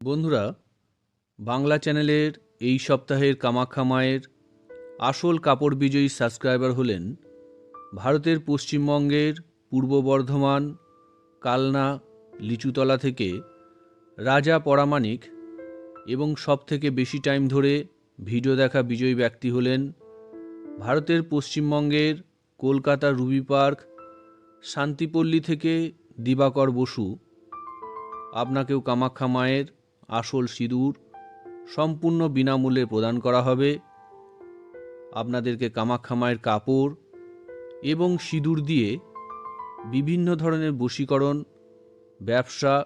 বন্ধুরা, বাংলা চ্যানেলের এই সপ্তাহের কামাখ্যা মায়ের আসল কাপড় বিজয়ী সাবস্ক্রাইবার হলেন ভারতের পশ্চিমবঙ্গের পূর্ব বর্ধমান, কালনা, লিচুতলা থেকে রাজা পরামানিক এবং সবথেকে বেশি টাইম ধরে ভিডিও দেখা বিজয়ী ব্যক্তি হলেন ভারতের পশ্চিমবঙ্গের কলকাতা রুবি পার্ক, শান্তিপল্লী থেকে দিবাকর বসু। আপনাকেও কামাখ্যা মায়ের আসল সিঁদুর সম্পূর্ণ বিনামূল্যে প্রদান করা হবে। আপনাদেরকে কামাখ্যা মায়ের কাপড় এবং সিঁদুর দিয়ে বিভিন্ন ধরনের বশীকরণ, ব্যবসা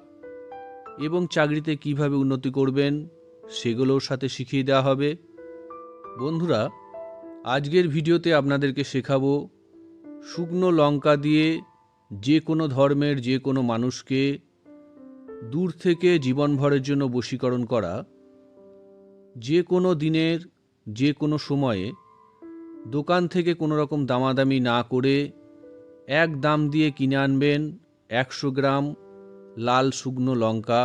এবং চাকরিতে কীভাবে উন্নতি করবেন সেগুলোর সাথে শিখিয়ে দেওয়া হবে। বন্ধুরা, আজকের ভিডিওতে আপনাদেরকে শেখাবো শুকনো লঙ্কা দিয়ে যে কোনো ধর্মের যে কোনো মানুষকে দূর থেকে জীবনভরের জন্য বশীকরণ করা, যে কোনো দিনের, যে কোনো সময়ে দোকান থেকে কোনো রকম দামাদামি না করে এক দাম দিয়ে কিনে আনবেন একশো গ্রাম লাল শুকনো লঙ্কা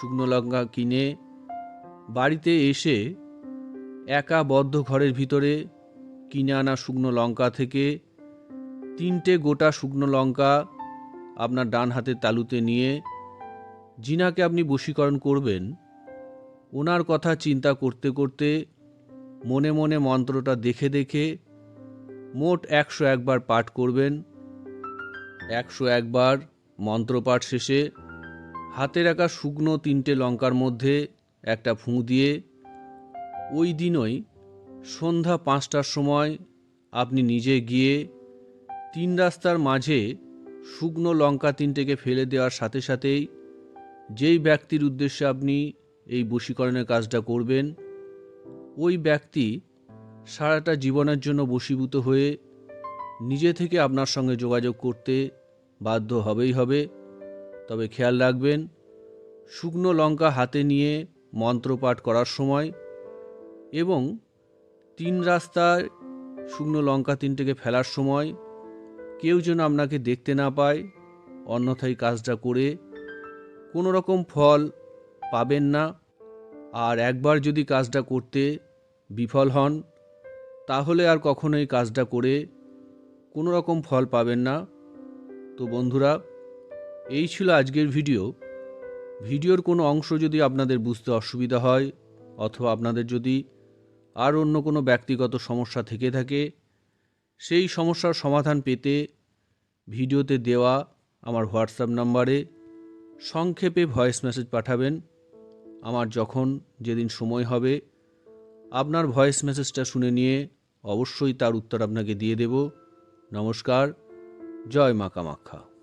শুকনো লঙ্কা কিনে বাড়িতে এসে একা বদ্ধ ঘরের ভিতরে কিনে আনা শুকনো লঙ্কা থেকে তিনটে গোটা শুকনো লঙ্কা আপনার ডান হাতের তালুতে নিয়ে যিনাকে আপনি বশীকরণ করবেন, ওনার কথা চিন্তা করতে করতে মনে মনে মন্ত্রটা দেখে দেখে মোট একশো একবার পাঠ করবেন, একশো একবার মন্ত্রপাঠ শেষে হাতে রাখা শুকনো তিনটে লঙ্কার মধ্যে একটা ফুঁ দিয়ে ওই দিনই সন্ধ্যা পাঁচটার সময় আপনি নিজে গিয়ে তিন রাস্তার মাঝে শুকনো লঙ্কা তিনটেকে ফেলে দেওয়ার সাথে সাথেই যেই ব্যক্তির উদ্দেশ্যে আপনি এই বশীকরণের কাজটা করবেন, ওই ব্যক্তি সারাটা জীবনের জন্য বশীভূত হয়ে নিজে থেকে আপনার সঙ্গে যোগাযোগ করতে বাধ্য হবেই হবে। তবে খেয়াল রাখবেন, শুকনো লঙ্কা হাতে নিয়ে মন্ত্রপাঠ করার সময় এবং তিন রাস্তায় শুকনো লঙ্কা তিনটেকে ফেলার সময় কেউ যেন আপনাকে দেখতে না পায়, অন্যথায় কাজটা করে কোনো রকম ফল পাবেন না। আর একবার যদি কাজটা করতে বিফল হন, তাহলে আর কখনোই কাজটা করে কোনো রকম ফল পাবেন না। তো বন্ধুরা, এই ছিল আজকের ভিডিও। ভিডিওর কোনো অংশ যদি আপনাদের বুঝতে অসুবিধা হয়, অথবা আপনাদের যদি আর অন্য কোনো ব্যক্তিগত সমস্যা থেকে থাকে, সেই সমস্যার সমাধান পেতে ভিডিওতে দেওয়া আমার হোয়াটসঅ্যাপ নাম্বারে সংক্ষেপে ভয়েস মেসেজ পাঠাবেন। আমার যখন যেদিন সময় হবে, আপনার ভয়েস মেসেজটা শুনে নিয়ে অবশ্যই তার উত্তর আপনাকে দিয়ে দেব। নমস্কার, জয় মা কামাখ্যা